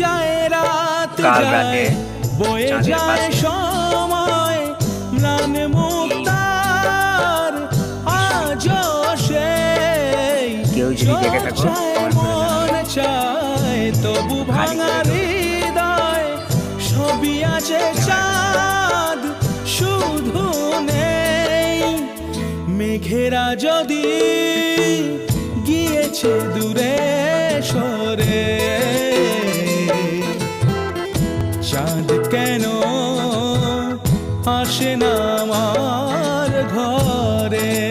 যায় রাত যায় বয়ে যায় সময় ম্লান মুক্তার আজ সেই। মন চায় তবু ভাঙা হৃদয় সবই আছে চাঁদ শুধু নেই। মেঘেরা যদি গিয়েছে দূরে সরে চাঁদ কেন? আসে না আমার ঘরে।